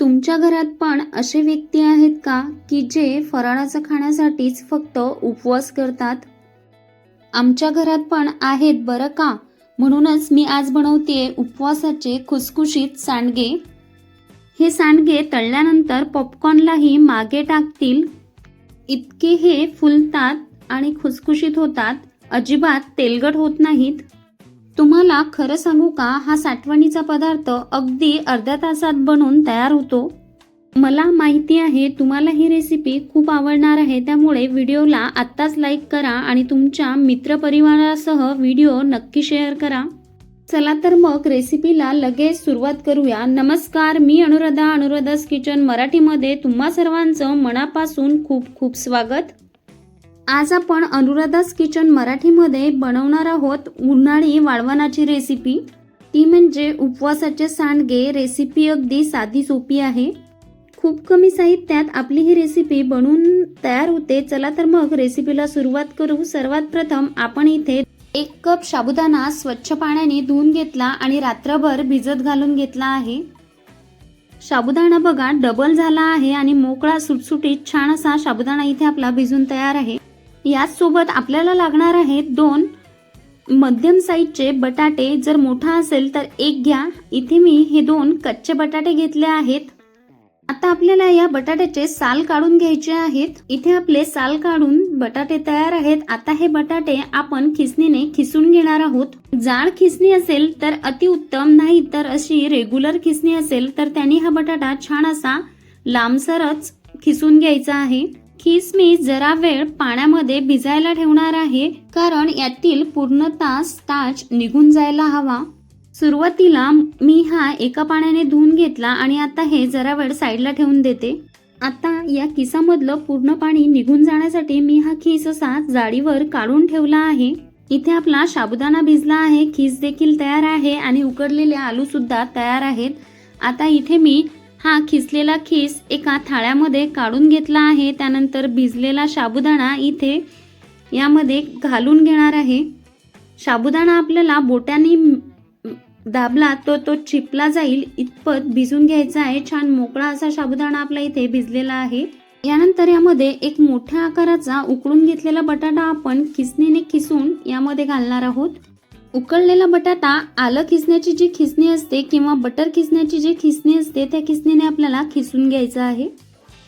तुमच्या घरात पण असे व्यक्ती आहेत का की जे फराळाचं खाण्यासाठीच फक्त उपवास करतात? आमच्या घरात पण आहेत बरं का? म्हणूनच मी आज बनवते उपवासाचे खुसखुशीत सांडगे. हे सांडगे तळल्यानंतर पॉपकॉर्नलाही मागे टाकतील. इतके हे फुलतात आणि खुसखुशीत होतात. अजिबात तेलगट होत नाहीत. तुम्हाला खरं सांगू का? हा साठवणीचा पदार्थ अगदी अर्ध्या तासात बनून तयार होतो. मला माहिती आहे तुम्हाला ही रेसिपी खूप आवडणार आहे. त्यामुळे व्हिडिओला आत्ताच लाईक करा आणि तुमच्या मित्रपरिवारासह व्हिडिओ नक्की शेअर करा. चला तर मग रेसिपीला लगेच सुरुवात करूया. नमस्कार मी अनुराधा अनुराधास किचन मराठीमध्ये तुम्हा सर्वांचं मनापासून खूप खूप स्वागत. आज आपण अनुराधास किचन मराठीमध्ये बनवणार आहोत उन्हाळी वाळवणाची रेसिपी ती म्हणजे उपवासाचे सांडगे रेसिपी अगदी साधी सोपी आहे. खूप कमी साहित्यात आपली ही रेसिपी बनवून तयार होते. चला तर मग रेसिपीला सुरुवात करू. सर्वात प्रथम आपण इथे एक कप साबुदाणा स्वच्छ पाण्याने धुवून घेतला आणि रात्रभर भिजत घालून घेतला आहे. साबुदाणा बघा डबल झाला आहे आणि मोकळा सुटसुटीत छान असा साबुदाणा इथे आपला भिजून तयार आहे. याचसोबत आपल्याला लागणार आहेत दोन मध्यम साईजचे बटाटे. जर मोठा असेल तर एक घ्या. इथे मी हे दोन कच्चे बटाटे घेतले आहेत. आता आपल्याला या बटाट्याचे साल काढून घ्यायचे आहेत. इथे आपले साल काढून बटाटे तयार आहेत. आता हे बटाटे आपण खिसणीने खिसून घेणार आहोत. जाड खिसणी असेल तर अतिउत्तम नाही तर अशी रेग्युलर खिसणी असेल तर त्यांनी हा बटाटा छान असा लांबसरच खिसून घ्यायचा आहे. खीस मी जरा वेळ पाण्यामध्ये भिजायला ठेवणार आहे कारण यातील पूर्णतः स्टार्च निघून जायला हवा. सुरुवातीला मी हा एका पाण्याने धुवून घेतला आणि आता हे जरा वेळ साईडला ठेवून देते. आता या किसामधलं पूर्ण पाणी निघून जाण्यासाठी मी हा खीस असा जाळीवर काढून ठेवला आहे. इथे आपला साबुदाणा भिजला आहे खीस देखील तयार आहे आणि उकडलेले आलू सुद्धा तयार आहेत. आता इथे मी हा खिसलेला खीस एका थाळ्यामध्ये काढून घेतला आहे. त्यानंतर भिजलेला साबुदाणा इथे यामध्ये घालून घेणार आहे. साबुदाणा आपल्याला बोट्याने दाबला तो तो चिपला जाईल. इतपत भिजून घ्यायचा आहे. छान मोकळा असा साबुदाणा आपला इथे भिजलेला आहे. यानंतर यामध्ये एक मोठ्या आकाराचा उकळून घेतलेला बटाटा आपण खिसणीने खिसून यामध्ये घालणार आहोत. उकळलेला बटाटा आलं खिसण्याची जी खिसणी असते किंवा बटर खिसण्याची जी खिसणी असते त्या खिसणीने आपल्याला खिसून घ्यायचं आहे.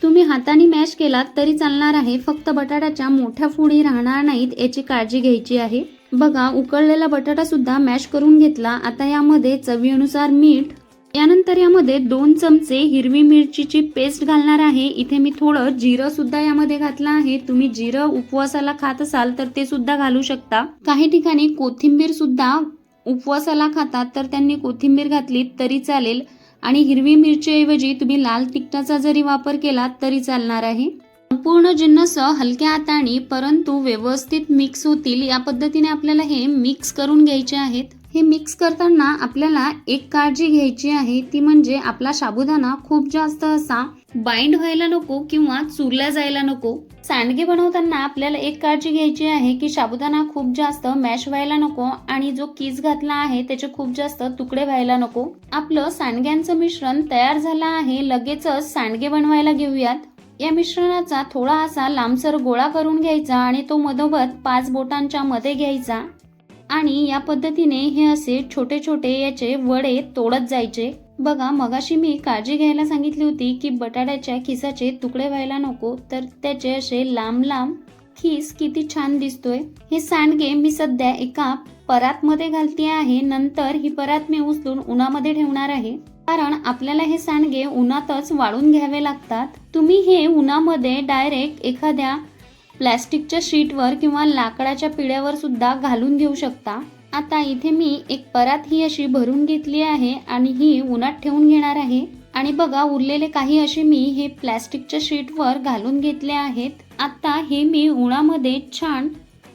तुम्ही हाताने मॅश केलात तरी चालणार आहे फक्त बटाट्याच्या मोठ्या फुडी राहणार नाहीत याची काळजी घ्यायची आहे. बघा उकळलेला बटाटा सुद्धा मॅश करून घेतला. आता यामध्ये चवीनुसार मीठ यानंतर यामध्ये दोन चमचे हिरवी मिरचीची पेस्ट घालणार आहे. इथे मी थोडं जिरं सुद्धा यामध्ये घातलं आहे. तुम्ही जिरं उपवासाला खात असाल तर ते सुद्धा घालू शकता. काही ठिकाणी कोथिंबीर सुद्धा उपवासाला खातात तर त्यांनी कोथिंबीर घातली तरी चालेल. आणि हिरवी मिरचीऐवजी तुम्ही लाल तिखटाचा जरी वापर केला तरी चालणार आहे. संपूर्ण जिन्नस हलक्या हाताने परंतु व्यवस्थित मिक्स होतील. या पद्धतीने आपल्याला हे मिक्स करून घ्यायचे आहेत. हे मिक्स करताना आपल्याला एक काळजी घ्यायची आहे. ती म्हणजे आपला साबुदाणा खूप जास्त असा बाइंड व्हायला नको किंवा चुरला जायला नको. सांडगे बनवताना आपल्याला एक काळजी घ्यायची आहे की साबुदाणा खूप जास्त मॅश व्हायला नको आणि जो कीस घातला आहे त्याचे खूप जास्त तुकडे व्हायला नको. आपलं सांडग्यांचं मिश्रण तयार झालं आहे. लगेचच सांडगे बनवायला घेऊयात. या मिश्रणाचा थोडा असा लांबसर गोळा करून घ्यायचा आणि तो मधोमध पाच बोटांच्या मध्ये घ्यायचा. आणि या पद्धतीने हे असे छोटे छोटे याचे वडे तोडत जायचे. बघा मगाशी मी काळजी घ्यायला सांगितली होती की बटाट्याच्या खिसाचे तुकडे व्हायला नको तर त्याचे असे लांब लांब खिस किती छान दिसतोय. हे सांडगे मी सध्या एका परातमध्ये घालते आहे नंतर ही परात मी उचलून उन्हामध्ये ठेवणार आहे. कारण आपल्याला हे सांडगे उन्हातच वाळून घ्यावे लागतात. तुम्ही हे उन्हामध्ये डायरेक्ट एखाद्या प्लॅस्टिकच्या शीटवर किंवा लाकडाच्या पिढ्यावर सुद्धा घालून घेऊ शकता. आता इथे मी एक परात ही अशी भरून घेतली आहे आणि ही उन्हात ठेवून घेणार आहे. आणि बघा उरलेले काही असे मी हे प्लॅस्टिकच्या शीटवर घालून घेतले आहेत. आता हे मी उन्हामध्ये छान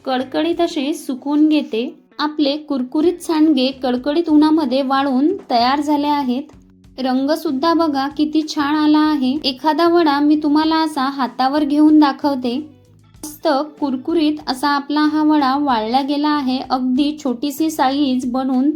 कडकडीत असे सुकवून घेते. आपले कुरकुरीत सांडगे कडकडीत उन्हामध्ये वाळून तयार झाले आहेत. रंग सुद्धा बघा किती छान आला आहे. एखादा वडा मी तुम्हाला असा हातावर घेऊन दाखवते. मस्त कुरकुरीत असा आपला हा वडा वाळला गेला आहे. अगदी छोटीशी साईज बनून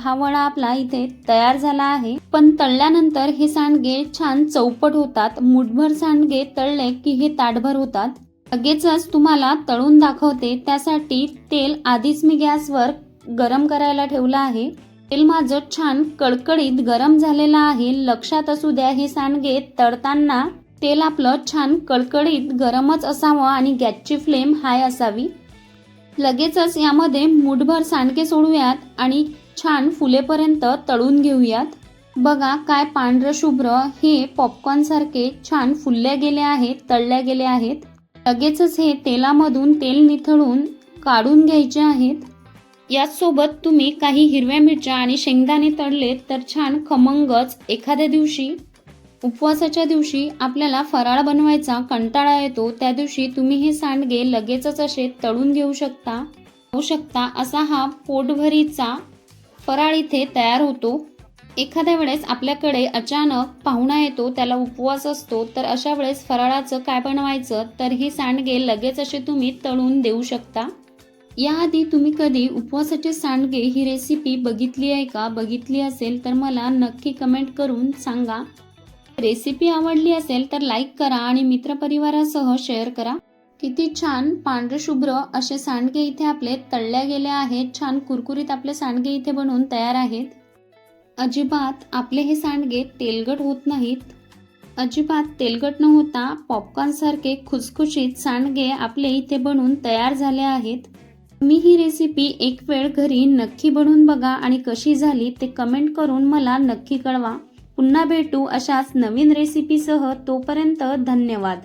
हा वडा आपला इथे तयार झाला आहे. पण तळल्यानंतर हे सांडगे छान चौपट होतात. मुठभर सांडगे तळले की हे ताटभर होतात. लगेचच तुम्हाला तळून दाखवते. त्यासाठी तेल आधीच मी गॅसवर गरम करायला ठेवलं आहे. तेल माझं छान कडकडीत गरम झालेलं आहे. लक्षात असू द्या हे सांडगे तळताना तेल आपलं छान कळकळीत गरमच असावं आणि गॅसची फ्लेम हाय असावी. लगेचच यामध्ये मुठभर सांडके सोडूयात आणि छान फुलेपर्यंत तळून घेऊयात. बघा काय पांढरं शुभ्र हे पॉपकॉर्नसारखे छान फुलल्या गेले आहेत तळल्या गेले आहेत. लगेचच हे तेलामधून तेल निथळून काढून घ्यायचे आहेत. याचसोबत तुम्ही काही हिरव्या मिरच्या आणि शेंगदाणे तळले तर छान खमंगच. एखाद्या दिवशी उपवासाच्या दिवशी आपल्याला फराळ बनवायचा कंटाळा येतो त्या दिवशी तुम्ही हे सांडगे लगेचच असे तळून घेऊ शकता होऊ शकता असा हा पोटभरीचा फराळ इथे तयार होतो. एखाद्या वेळेस आपल्याकडे अचानक पाहुणा येतो त्याला उपवास असतो तर अशा वेळेस फराळाचं काय बनवायचं तर हे सांडगे लगेच असे तुम्ही तळून देऊ शकता. याआधी तुम्ही कधी उपवासाचे सांडगे ही रेसिपी बघितली आहे का? बघितली असेल तर मला नक्की कमेंट करून सांगा. रेसिपी आवडली असेल तर लाईक करा आणि मित्रपरिवारासह शेअर करा. किती छान पांढरे शुभ्र असे सांडगे इथे आपले तळल्या गेले आहेत. छान कुरकुरीत आपले सांडगे इथे बनवून तयार आहेत. अजिबात आपले हे सांडगे तेलगट होत नाहीत. अजिबात तेलगट न होता पॉपकॉर्नसारखे खुसखुशीत सांडगे आपले इथे बनून तयार झाले आहेत. मी ही रेसिपी एक वेळ घरी नक्की बनवून बघा आणि कशी झाली ते कमेंट करून मला नक्की कळवा. पुन्हा भेटू अशाच नवीन रेसिपीसह तोपर्यंत धन्यवाद.